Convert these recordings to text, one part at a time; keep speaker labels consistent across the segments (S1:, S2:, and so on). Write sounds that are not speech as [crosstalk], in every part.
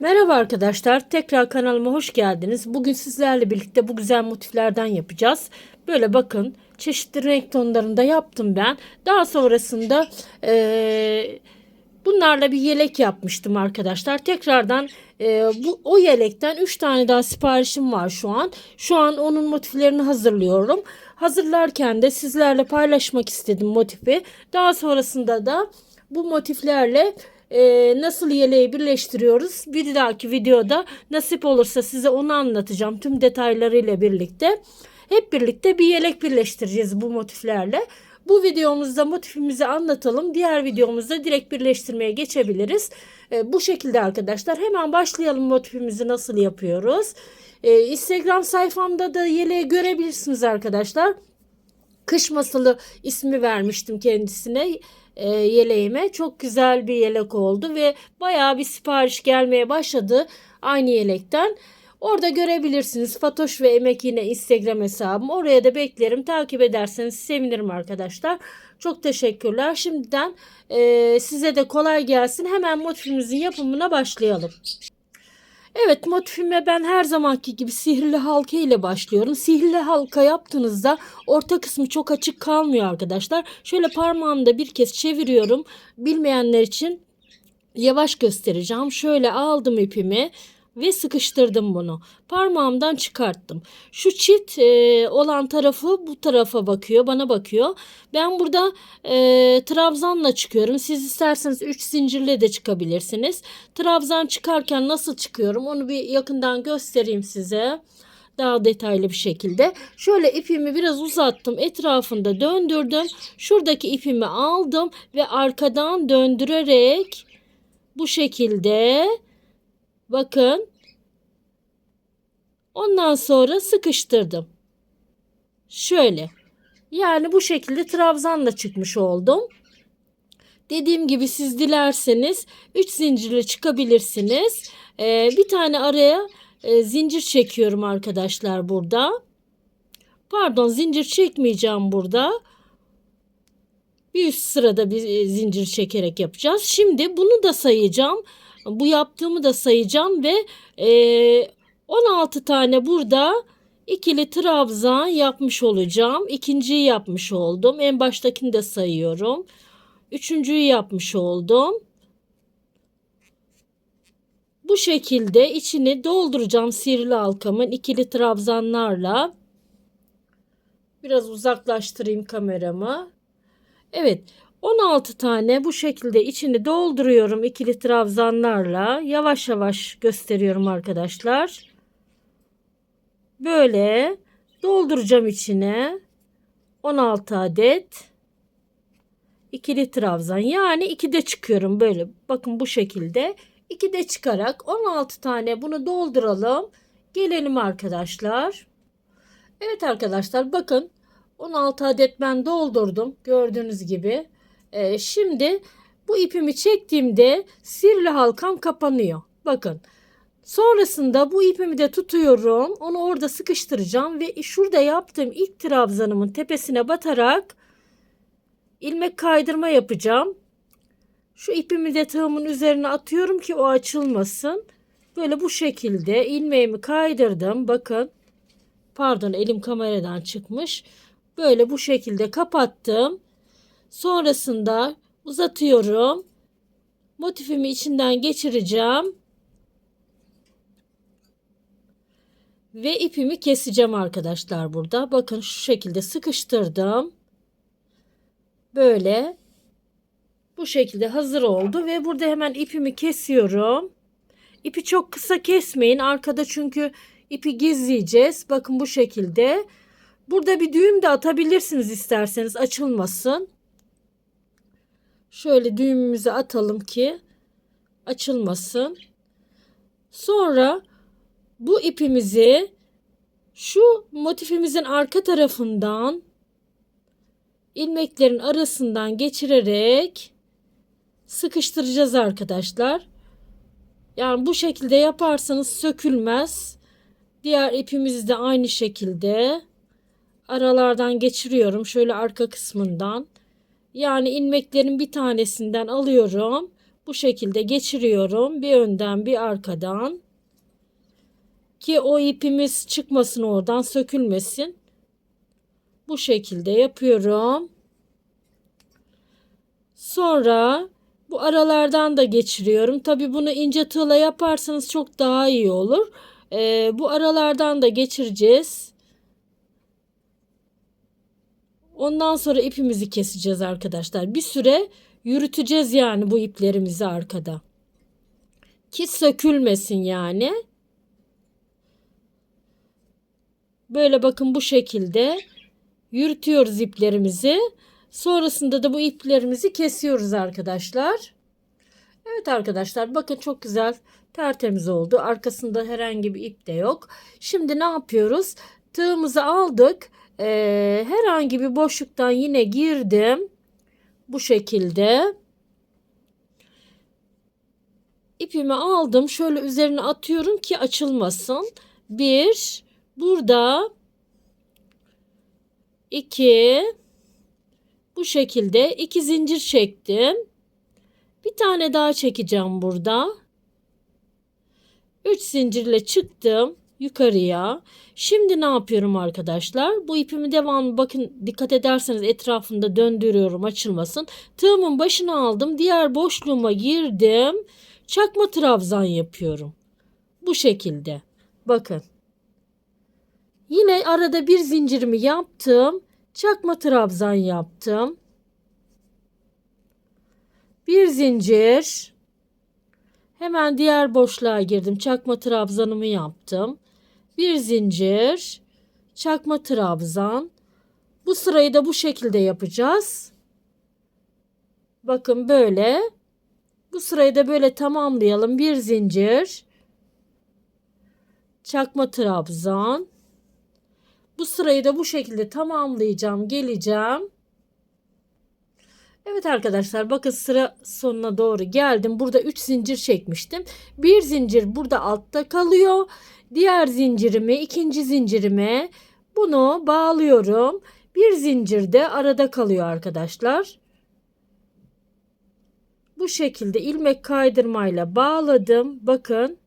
S1: Merhaba arkadaşlar, tekrar kanalıma hoş geldiniz. Bugün sizlerle birlikte bu güzel motiflerden yapacağız. Böyle bakın, çeşitli renk tonlarında yaptım ben. Daha sonrasında eee, bunlarla bir yelek yapmıştım arkadaşlar. Tekrardan eee, bu o yelekten 3 tane daha siparişim var şu an. Şu an onun motiflerini hazırlıyorum. Hazırlarken de sizlerle paylaşmak istedim motifi. Daha sonrasında da bu motiflerle e, nasıl yeleği birleştiriyoruz? Bir dahaki videoda nasip olursa size onu anlatacağım tüm detaylarıyla birlikte. Hep birlikte bir yelek birleştireceğiz bu motiflerle. Bu videomuzda motifimizi anlatalım. Diğer videomuzda direkt birleştirmeye geçebiliriz. E, bu şekilde arkadaşlar hemen başlayalım motifimizi nasıl yapıyoruz. E, Instagram sayfamda da yeleği görebilirsiniz arkadaşlar. Kış Masalı ismi vermiştim kendisine e, yeleğime. Çok güzel bir yelek oldu ve bayağı bir sipariş gelmeye başladı aynı yelekten. Orada görebilirsiniz. Fatoş ve Emek yine Instagram hesabım. Oraya da beklerim. Takip ederseniz sevinirim arkadaşlar. Çok teşekkürler. Şimdiden e, size de kolay gelsin. Hemen motifimizin yapımına başlayalım. Evet motifime ben her zamanki gibi sihirli halka ile başlıyorum. Sihirli halka yaptığınızda orta kısmı çok açık kalmıyor arkadaşlar. Şöyle parmağımda bir kez çeviriyorum. Bilmeyenler için yavaş göstereceğim. Şöyle aldım ipimi ve sıkıştırdım bunu. Parmağımdan çıkarttım. Şu çift e, olan tarafı bu tarafa bakıyor, bana bakıyor. Ben burada e, trabzanla çıkıyorum. Siz isterseniz 3 zincirle de çıkabilirsiniz. Trabzan çıkarken nasıl çıkıyorum onu bir yakından göstereyim size daha detaylı bir şekilde. Şöyle ipimi biraz uzattım. Etrafında döndürdüm. Şuradaki ipimi aldım ve arkadan döndürerek bu şekilde bakın ondan sonra sıkıştırdım. Şöyle. Yani bu şekilde trabzanla çıkmış oldum. Dediğim gibi siz dilerseniz 3 zincirle çıkabilirsiniz. Ee, bir tane araya e, zincir çekiyorum arkadaşlar burada. Pardon zincir çekmeyeceğim burada. Bir üst sırada bir e, zincir çekerek yapacağız. Şimdi bunu da sayacağım. Bu yaptığımı da sayacağım ve e, 16 tane burada ikili trabzan yapmış olacağım. İkinciyi yapmış oldum. En baştakini de sayıyorum. Üçüncüyü yapmış oldum. Bu şekilde içini dolduracağım sihirli halkamın ikili trabzanlarla. Biraz uzaklaştırayım kameramı. Evet 16 tane bu şekilde içini dolduruyorum ikili trabzanlarla. Yavaş yavaş gösteriyorum arkadaşlar. Böyle dolduracağım içine 16 adet ikili trabzan. Yani 2'de çıkıyorum böyle. Bakın bu şekilde. 2'de çıkarak 16 tane bunu dolduralım. Gelelim arkadaşlar. Evet arkadaşlar bakın 16 adet ben doldurdum. Gördüğünüz gibi. Ee, şimdi bu ipimi çektiğimde sirli halkam kapanıyor. Bakın. Sonrasında bu ipimi de tutuyorum. Onu orada sıkıştıracağım ve şurada yaptığım ilk trabzanımın tepesine batarak ilmek kaydırma yapacağım. Şu ipimi de tığımın üzerine atıyorum ki o açılmasın. Böyle bu şekilde ilmeğimi kaydırdım. Bakın. Pardon elim kameradan çıkmış. Böyle bu şekilde kapattım. Sonrasında uzatıyorum. Motifimi içinden geçireceğim. Ve ipimi keseceğim arkadaşlar burada. Bakın şu şekilde sıkıştırdım. Böyle bu şekilde hazır oldu ve burada hemen ipimi kesiyorum. İpi çok kısa kesmeyin. Arkada çünkü ipi gizleyeceğiz. Bakın bu şekilde. Burada bir düğüm de atabilirsiniz isterseniz açılmasın. Şöyle düğümümüzü atalım ki açılmasın. Sonra bu ipimizi şu motifimizin arka tarafından ilmeklerin arasından geçirerek sıkıştıracağız arkadaşlar. Yani bu şekilde yaparsanız sökülmez. Diğer ipimizi de aynı şekilde aralardan geçiriyorum. Şöyle arka kısmından. Yani ilmeklerin bir tanesinden alıyorum. Bu şekilde geçiriyorum. Bir önden bir arkadan. Ki o ipimiz çıkmasın oradan sökülmesin. Bu şekilde yapıyorum. Sonra bu aralardan da geçiriyorum. Tabi bunu ince tığla yaparsanız çok daha iyi olur. Ee, bu aralardan da geçireceğiz. Ondan sonra ipimizi keseceğiz arkadaşlar. Bir süre yürüteceğiz yani bu iplerimizi arkada. Ki sökülmesin yani. Böyle bakın bu şekilde yürütüyoruz iplerimizi. Sonrasında da bu iplerimizi kesiyoruz arkadaşlar. Evet arkadaşlar bakın çok güzel tertemiz oldu. Arkasında herhangi bir ip de yok. Şimdi ne yapıyoruz? Tığımızı aldık. Ee, herhangi bir boşluktan yine girdim. Bu şekilde. İpimi aldım. Şöyle üzerine atıyorum ki açılmasın. Bir. Burada. iki. Bu şekilde iki zincir çektim. Bir tane daha çekeceğim burada. 3 zincirle çıktım yukarıya. Şimdi ne yapıyorum arkadaşlar? Bu ipimi devamlı bakın dikkat ederseniz etrafında döndürüyorum açılmasın. Tığımın başına aldım. Diğer boşluğuma girdim. Çakma trabzan yapıyorum. Bu şekilde. Bakın. Yine arada bir zincirimi yaptım. Çakma trabzan yaptım. Bir zincir. Hemen diğer boşluğa girdim. Çakma trabzanımı yaptım. Bir zincir. Çakma trabzan. Bu sırayı da bu şekilde yapacağız. Bakın böyle. Bu sırayı da böyle tamamlayalım. Bir zincir. Çakma trabzan. Bu sırayı da bu şekilde tamamlayacağım. Geleceğim. Evet arkadaşlar bakın sıra sonuna doğru geldim. Burada 3 zincir çekmiştim. Bir zincir burada altta kalıyor. Diğer zincirimi ikinci zincirime bunu bağlıyorum. Bir zincir de arada kalıyor arkadaşlar. Bu şekilde ilmek kaydırmayla bağladım. Bakın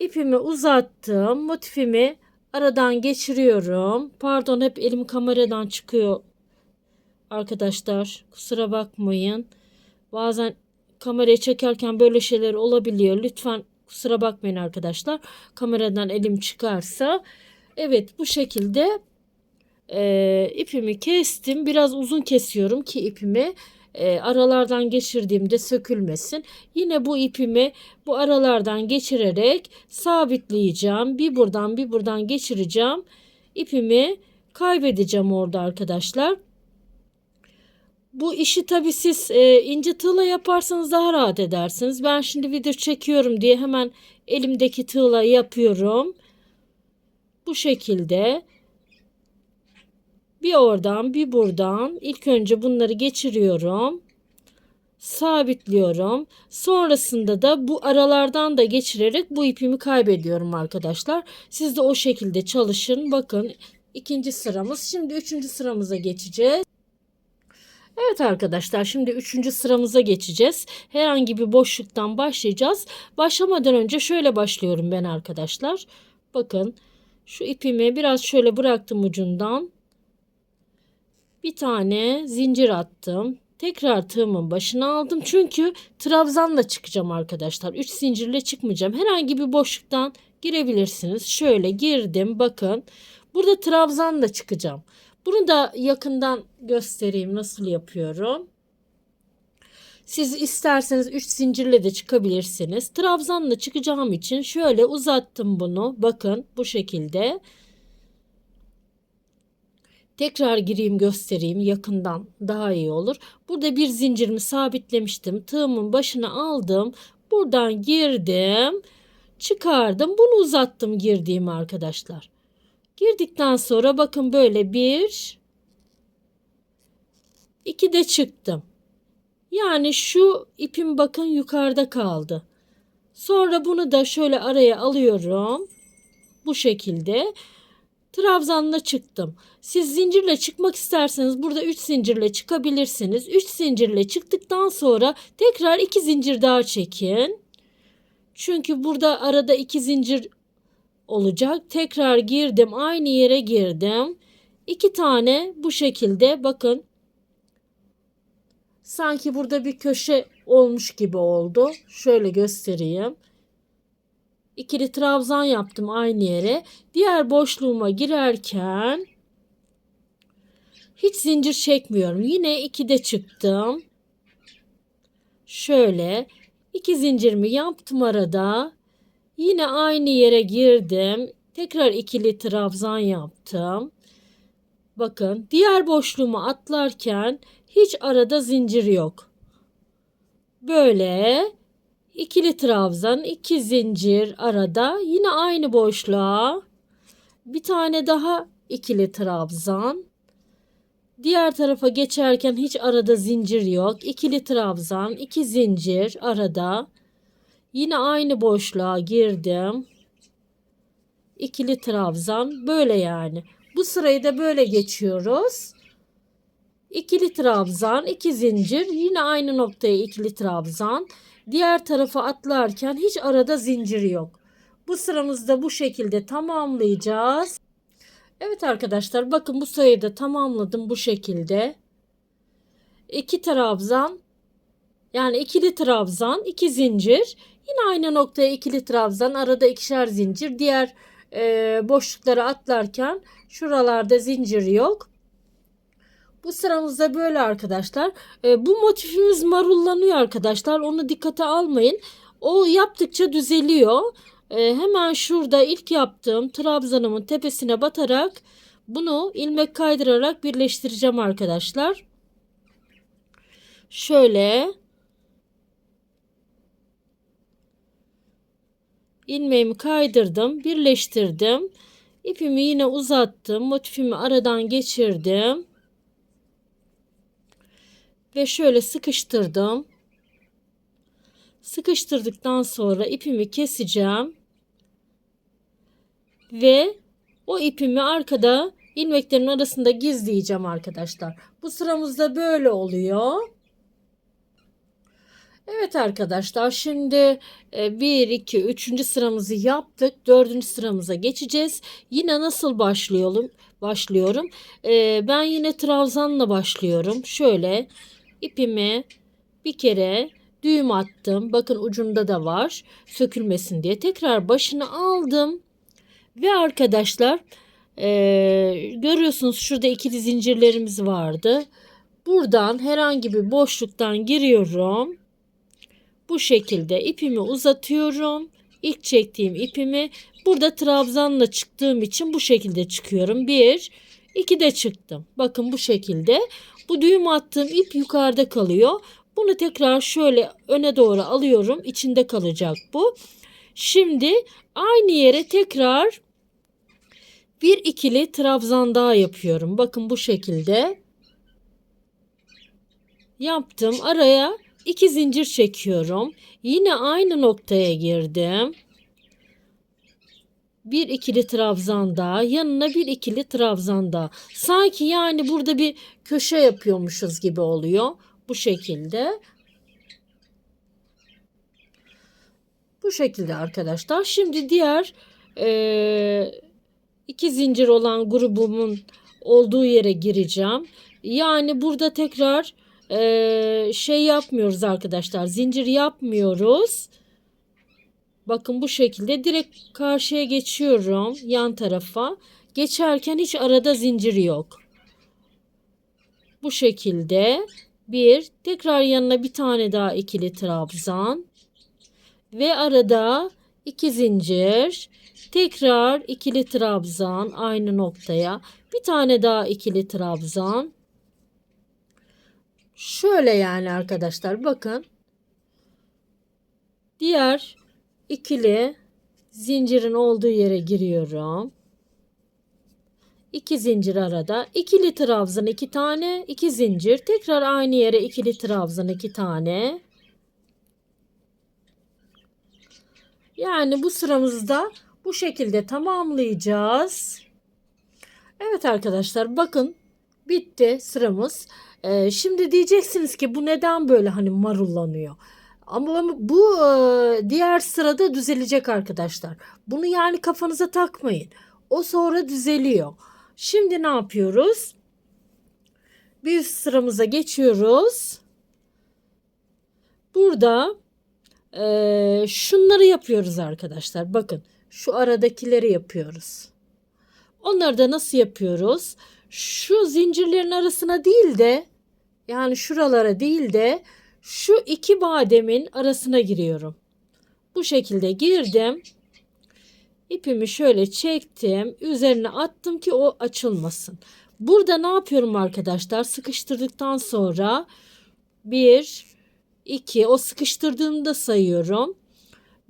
S1: ipimi uzattım. Motifimi aradan geçiriyorum. Pardon hep elim kameradan çıkıyor arkadaşlar. Kusura bakmayın. Bazen kamerayı çekerken böyle şeyler olabiliyor. Lütfen kusura bakmayın arkadaşlar. Kameradan elim çıkarsa. Evet bu şekilde e, ipimi kestim. Biraz uzun kesiyorum ki ipimi e, aralardan geçirdiğimde sökülmesin. Yine bu ipimi bu aralardan geçirerek sabitleyeceğim. Bir buradan bir buradan geçireceğim. İpimi kaybedeceğim orada arkadaşlar. Bu işi tabii siz e, ince tığla yaparsanız daha rahat edersiniz. Ben şimdi video çekiyorum diye hemen elimdeki tığla yapıyorum. Bu şekilde bir oradan bir buradan ilk önce bunları geçiriyorum. Sabitliyorum. Sonrasında da bu aralardan da geçirerek bu ipimi kaybediyorum arkadaşlar. Siz de o şekilde çalışın. Bakın ikinci sıramız. Şimdi üçüncü sıramıza geçeceğiz. Evet arkadaşlar şimdi üçüncü sıramıza geçeceğiz. Herhangi bir boşluktan başlayacağız. Başlamadan önce şöyle başlıyorum ben arkadaşlar. Bakın şu ipimi biraz şöyle bıraktım ucundan. Bir tane zincir attım. Tekrar tığımın başına aldım. Çünkü trabzanla çıkacağım arkadaşlar. 3 zincirle çıkmayacağım. Herhangi bir boşluktan girebilirsiniz. Şöyle girdim bakın. Burada trabzanla çıkacağım. Bunu da yakından göstereyim nasıl yapıyorum. Siz isterseniz 3 zincirle de çıkabilirsiniz. Trabzanla çıkacağım için şöyle uzattım bunu. Bakın bu şekilde. Tekrar gireyim göstereyim yakından daha iyi olur. Burada bir zincirimi sabitlemiştim. Tığımın başına aldım. Buradan girdim. Çıkardım. Bunu uzattım girdiğim arkadaşlar. Girdikten sonra bakın böyle bir iki de çıktım. Yani şu ipim bakın yukarıda kaldı. Sonra bunu da şöyle araya alıyorum. Bu şekilde. trabzanla çıktım. Siz zincirle çıkmak isterseniz burada 3 zincirle çıkabilirsiniz. 3 zincirle çıktıktan sonra tekrar 2 zincir daha çekin. Çünkü burada arada 2 zincir olacak. Tekrar girdim. Aynı yere girdim. 2 tane bu şekilde bakın. Sanki burada bir köşe olmuş gibi oldu. Şöyle göstereyim. İkili trabzan yaptım aynı yere. Diğer boşluğuma girerken hiç zincir çekmiyorum. Yine 2'de çıktım. Şöyle iki zincirimi yaptım arada. Yine aynı yere girdim. Tekrar ikili trabzan yaptım. Bakın diğer boşluğumu atlarken hiç arada zincir yok. Böyle ikili trabzan, iki zincir arada yine aynı boşluğa bir tane daha ikili trabzan. Diğer tarafa geçerken hiç arada zincir yok. İkili trabzan, iki zincir arada. Yine aynı boşluğa girdim. İkili trabzan böyle yani. Bu sırayı da böyle geçiyoruz. İkili trabzan, iki zincir, yine aynı noktaya ikili trabzan. Diğer tarafa atlarken hiç arada zincir yok. Bu sıramızda bu şekilde tamamlayacağız. Evet arkadaşlar bakın bu sayıyı da tamamladım bu şekilde. İki trabzan yani ikili trabzan, iki zincir. Yine aynı noktaya ikili trabzan, arada ikişer zincir. Diğer e, boşlukları atlarken şuralarda zincir yok. Bu sıramızda böyle arkadaşlar. E, bu motifimiz marullanıyor arkadaşlar. Onu dikkate almayın. O yaptıkça düzeliyor. E, hemen şurada ilk yaptığım trabzanımın tepesine batarak bunu ilmek kaydırarak birleştireceğim arkadaşlar. Şöyle ilmeğimi kaydırdım, birleştirdim. İpimi yine uzattım. Motifimi aradan geçirdim. Ve şöyle sıkıştırdım. Sıkıştırdıktan sonra ipimi keseceğim. Ve o ipimi arkada ilmeklerin arasında gizleyeceğim arkadaşlar. Bu sıramızda böyle oluyor. Evet arkadaşlar şimdi 1, 2, 3. sıramızı yaptık. 4. sıramıza geçeceğiz. Yine nasıl başlayalım? Başlıyorum. E, ben yine trabzanla başlıyorum. Şöyle ipimi bir kere düğüm attım. Bakın ucunda da var. Sökülmesin diye. Tekrar başını aldım. Ve arkadaşlar e, görüyorsunuz şurada ikili zincirlerimiz vardı. Buradan herhangi bir boşluktan giriyorum. Bu şekilde ipimi uzatıyorum. İlk çektiğim ipimi burada trabzanla çıktığım için bu şekilde çıkıyorum. Bir, iki de çıktım. Bakın bu şekilde. Bu düğüm attığım ip yukarıda kalıyor. Bunu tekrar şöyle öne doğru alıyorum. İçinde kalacak bu. Şimdi aynı yere tekrar bir ikili trabzan daha yapıyorum. Bakın bu şekilde yaptım. Araya iki zincir çekiyorum. Yine aynı noktaya girdim. Bir ikili trabzan daha, yanına bir ikili trabzan daha. Sanki yani burada bir köşe yapıyormuşuz gibi oluyor. Bu şekilde. Bu şekilde arkadaşlar. Şimdi diğer e, iki zincir olan grubumun olduğu yere gireceğim. Yani burada tekrar e, şey yapmıyoruz arkadaşlar. Zincir yapmıyoruz. Bakın bu şekilde direkt karşıya geçiyorum yan tarafa. Geçerken hiç arada zincir yok. Bu şekilde bir tekrar yanına bir tane daha ikili trabzan ve arada iki zincir tekrar ikili trabzan aynı noktaya bir tane daha ikili trabzan şöyle yani arkadaşlar bakın diğer ikili zincirin olduğu yere giriyorum. İki zincir arada. ikili trabzan iki tane. iki zincir. Tekrar aynı yere ikili trabzan iki tane. Yani bu sıramızda bu şekilde tamamlayacağız. Evet arkadaşlar bakın bitti sıramız. Ee, şimdi diyeceksiniz ki bu neden böyle hani marullanıyor? Ama bu e, diğer sırada düzelecek arkadaşlar. Bunu yani kafanıza takmayın. O sonra düzeliyor. Şimdi ne yapıyoruz? Bir sıramıza geçiyoruz. Burada e, şunları yapıyoruz arkadaşlar. Bakın şu aradakileri yapıyoruz. Onları da nasıl yapıyoruz? Şu zincirlerin arasına değil de yani şuralara değil de şu iki bademin arasına giriyorum. Bu şekilde girdim. İpimi şöyle çektim. Üzerine attım ki o açılmasın. Burada ne yapıyorum arkadaşlar? Sıkıştırdıktan sonra 1, 2 o sıkıştırdığımda sayıyorum.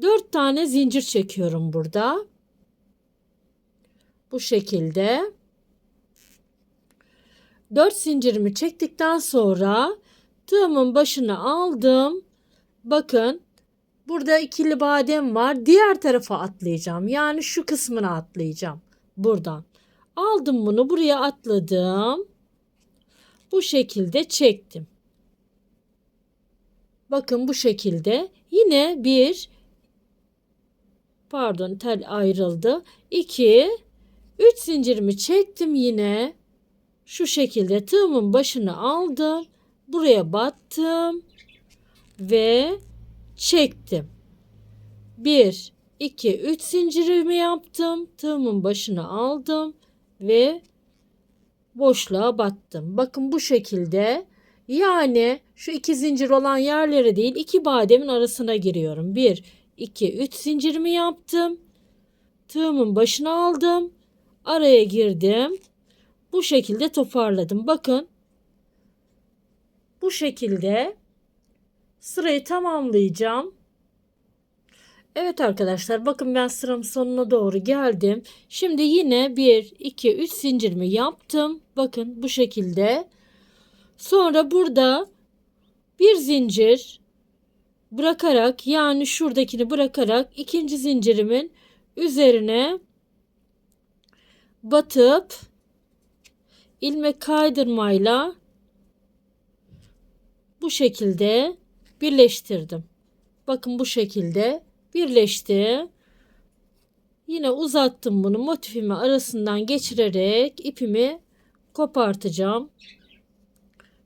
S1: 4 tane zincir çekiyorum burada. Bu şekilde. 4 zincirimi çektikten sonra tığımın başına aldım. Bakın burada ikili badem var. Diğer tarafa atlayacağım. Yani şu kısmına atlayacağım. Buradan. Aldım bunu buraya atladım. Bu şekilde çektim. Bakın bu şekilde yine bir pardon tel ayrıldı. 2 3 zincirimi çektim yine. Şu şekilde tığımın başını aldım. Buraya battım ve çektim. 1 2 3 zincirimi yaptım. Tığımın başını aldım ve boşluğa battım. Bakın bu şekilde yani şu iki zincir olan yerlere değil iki bademin arasına giriyorum. 1 2 3 zincirimi yaptım. Tığımın başına aldım. Araya girdim. Bu şekilde toparladım. Bakın. Bu şekilde sırayı tamamlayacağım. Evet arkadaşlar bakın ben sıramın sonuna doğru geldim. Şimdi yine 1 2 3 zincirimi yaptım. Bakın bu şekilde. Sonra burada bir zincir bırakarak yani şuradakini bırakarak ikinci zincirimin üzerine batıp ilmek kaydırmayla bu şekilde birleştirdim. Bakın bu şekilde birleşti. Yine uzattım bunu motifimi arasından geçirerek ipimi kopartacağım.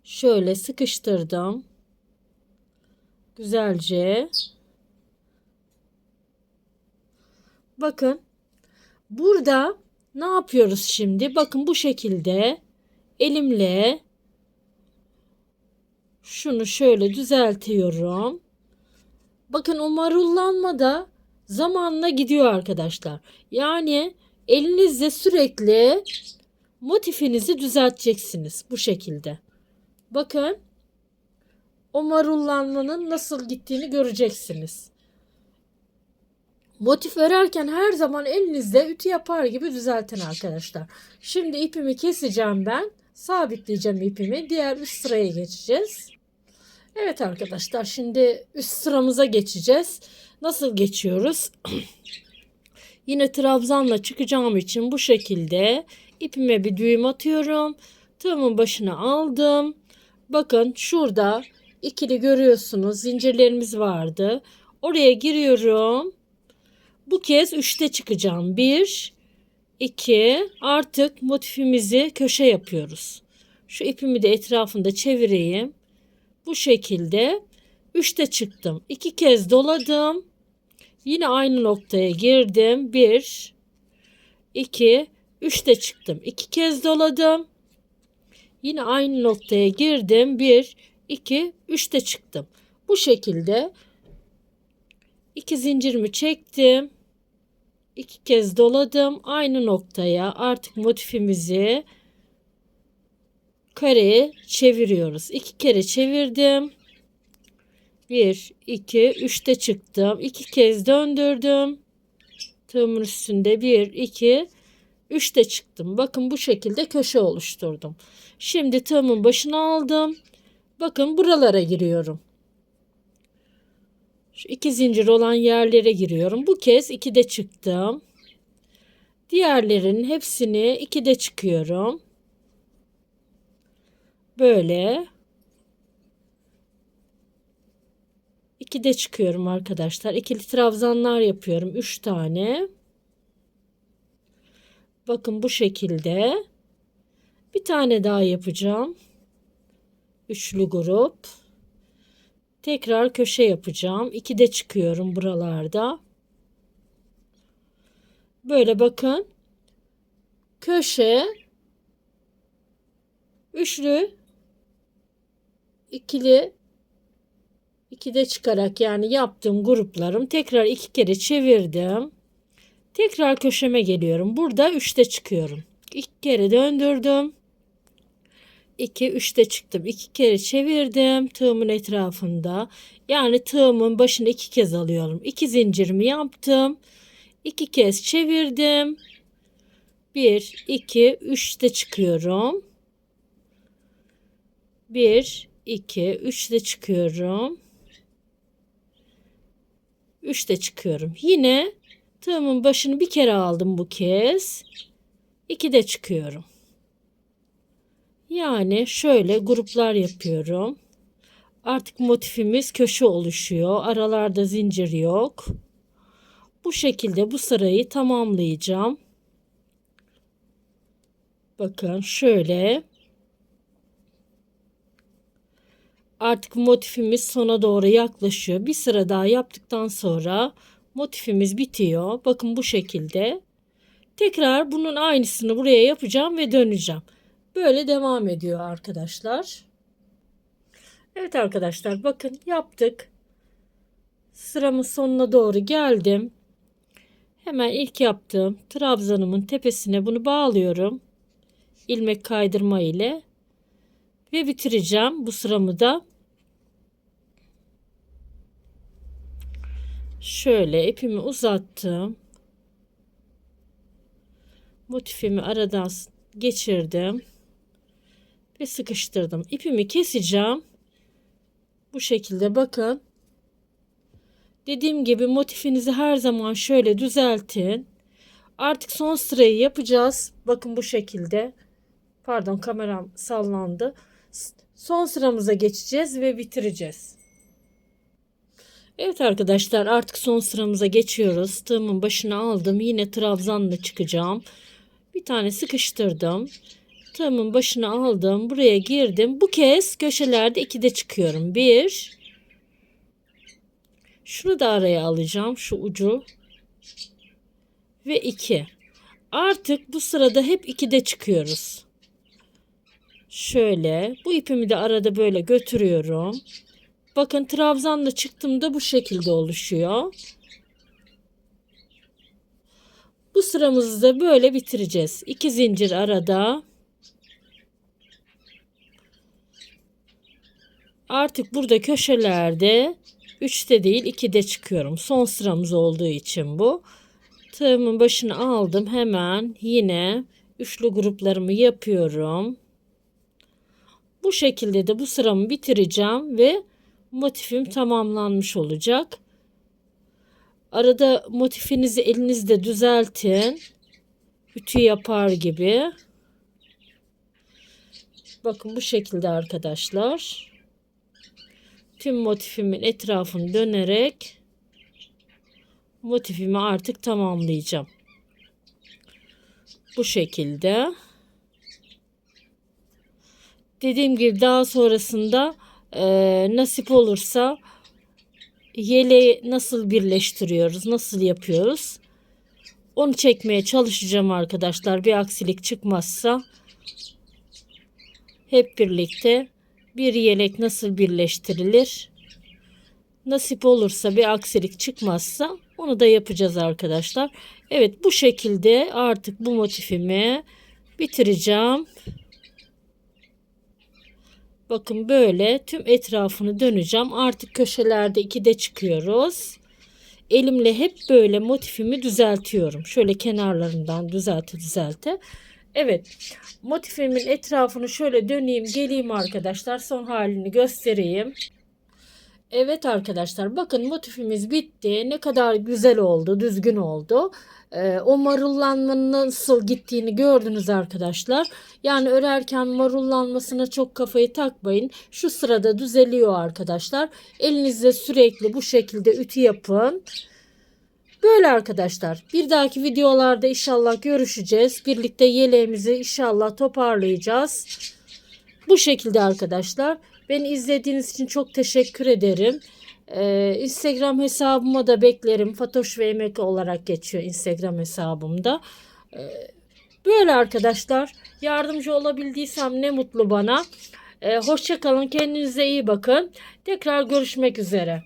S1: Şöyle sıkıştırdım. Güzelce. Bakın burada ne yapıyoruz şimdi? Bakın bu şekilde elimle şunu şöyle düzeltiyorum. Bakın o marullanma da zamanla gidiyor arkadaşlar. Yani elinizle sürekli motifinizi düzelteceksiniz bu şekilde. Bakın o marullanmanın nasıl gittiğini göreceksiniz. Motif örerken her zaman elinizle ütü yapar gibi düzeltin arkadaşlar. Şimdi ipimi keseceğim ben. Sabitleyeceğim ipimi. Diğer üst sıraya geçeceğiz. Evet arkadaşlar şimdi üst sıramıza geçeceğiz. Nasıl geçiyoruz? [clears throat] Yine trabzanla çıkacağım için bu şekilde ipime bir düğüm atıyorum. Tığımın başına aldım. Bakın şurada ikili görüyorsunuz zincirlerimiz vardı. Oraya giriyorum. Bu kez 3'te çıkacağım. 1 2 artık motifimizi köşe yapıyoruz. Şu ipimi de etrafında çevireyim. Bu şekilde 3'te çıktım. 2 kez doladım. Yine aynı noktaya girdim. 1 2 3'te çıktım. 2 kez doladım. Yine aynı noktaya girdim. 1 2 3'te çıktım. Bu şekilde iki zincirimi çektim iki kez doladım aynı noktaya. Artık motifimizi kareye çeviriyoruz. İki kere çevirdim. 1 2 3'te çıktım. İki kez döndürdüm. Tığımın üstünde 1 2 3'te çıktım. Bakın bu şekilde köşe oluşturdum. Şimdi tığımın başına aldım. Bakın buralara giriyorum şu iki zincir olan yerlere giriyorum. Bu kez 2'de çıktım. Diğerlerin hepsini ikide çıkıyorum. Böyle. İkide çıkıyorum arkadaşlar. İkili trabzanlar yapıyorum. Üç tane. Bakın bu şekilde. Bir tane daha yapacağım. Üçlü grup. Tekrar köşe yapacağım. İkide çıkıyorum buralarda. Böyle bakın. Köşe. Üçlü. ikili ikide çıkarak yani yaptığım gruplarım tekrar iki kere çevirdim. Tekrar köşeme geliyorum. Burada üçte çıkıyorum. İki kere döndürdüm. 2 3'te çıktım. 2 kere çevirdim tığımın etrafında. Yani tığımın başını iki kez alıyorum. 2 zincirimi yaptım. 2 kez çevirdim. 1 2 3'te çıkıyorum. 1 2 3'te çıkıyorum. 3'te çıkıyorum. Yine tığımın başını bir kere aldım bu kez. 2'de çıkıyorum. Yani şöyle gruplar yapıyorum. Artık motifimiz köşe oluşuyor. Aralarda zincir yok. Bu şekilde bu sırayı tamamlayacağım. Bakın şöyle. Artık motifimiz sona doğru yaklaşıyor. Bir sıra daha yaptıktan sonra motifimiz bitiyor. Bakın bu şekilde. Tekrar bunun aynısını buraya yapacağım ve döneceğim. Böyle devam ediyor arkadaşlar. Evet arkadaşlar bakın yaptık. Sıramın sonuna doğru geldim. Hemen ilk yaptığım trabzanımın tepesine bunu bağlıyorum. ilmek kaydırma ile ve bitireceğim bu sıramı da. Şöyle ipimi uzattım. Motifimi aradan geçirdim ve sıkıştırdım. İpimi keseceğim. Bu şekilde bakın. Dediğim gibi motifinizi her zaman şöyle düzeltin. Artık son sırayı yapacağız. Bakın bu şekilde. Pardon kameram sallandı. Son sıramıza geçeceğiz ve bitireceğiz. Evet arkadaşlar artık son sıramıza geçiyoruz. Tığımın başına aldım. Yine trabzanla çıkacağım. Bir tane sıkıştırdım. Tığımın başına aldım. Buraya girdim. Bu kez köşelerde ikide çıkıyorum. Bir. Şunu da araya alacağım. Şu ucu. Ve iki. Artık bu sırada hep ikide çıkıyoruz. Şöyle. Bu ipimi de arada böyle götürüyorum. Bakın trabzanla çıktığımda bu şekilde oluşuyor. Bu sıramızı da böyle bitireceğiz. İki zincir arada. Artık burada köşelerde 3'te değil 2'de çıkıyorum. Son sıramız olduğu için bu. Tığımın başını aldım. Hemen yine üçlü gruplarımı yapıyorum. Bu şekilde de bu sıramı bitireceğim ve motifim tamamlanmış olacak. Arada motifinizi elinizde düzeltin. Ütü yapar gibi. Bakın bu şekilde arkadaşlar tüm motifimin etrafını dönerek motifimi artık tamamlayacağım. Bu şekilde. Dediğim gibi daha sonrasında e, nasip olursa yeleği nasıl birleştiriyoruz, nasıl yapıyoruz? Onu çekmeye çalışacağım arkadaşlar. Bir aksilik çıkmazsa hep birlikte bir yelek nasıl birleştirilir? Nasip olursa bir aksilik çıkmazsa onu da yapacağız arkadaşlar. Evet bu şekilde artık bu motifimi bitireceğim. Bakın böyle tüm etrafını döneceğim. Artık köşelerde ikide çıkıyoruz. Elimle hep böyle motifimi düzeltiyorum. Şöyle kenarlarından düzelte düzelte. Evet motifimin etrafını şöyle döneyim geleyim arkadaşlar son halini göstereyim. Evet arkadaşlar bakın motifimiz bitti. Ne kadar güzel oldu, düzgün oldu. Ee, o marullanmanın nasıl gittiğini gördünüz arkadaşlar. Yani örerken marullanmasına çok kafayı takmayın. Şu sırada düzeliyor arkadaşlar. Elinizde sürekli bu şekilde ütü yapın. Böyle arkadaşlar. Bir dahaki videolarda inşallah görüşeceğiz. Birlikte yeleğimizi inşallah toparlayacağız. Bu şekilde arkadaşlar. Beni izlediğiniz için çok teşekkür ederim. Ee, Instagram hesabıma da beklerim. Fatoş ve Emek olarak geçiyor Instagram hesabımda. Ee, böyle arkadaşlar. Yardımcı olabildiysem ne mutlu bana. Ee, hoşça kalın. Kendinize iyi bakın. Tekrar görüşmek üzere.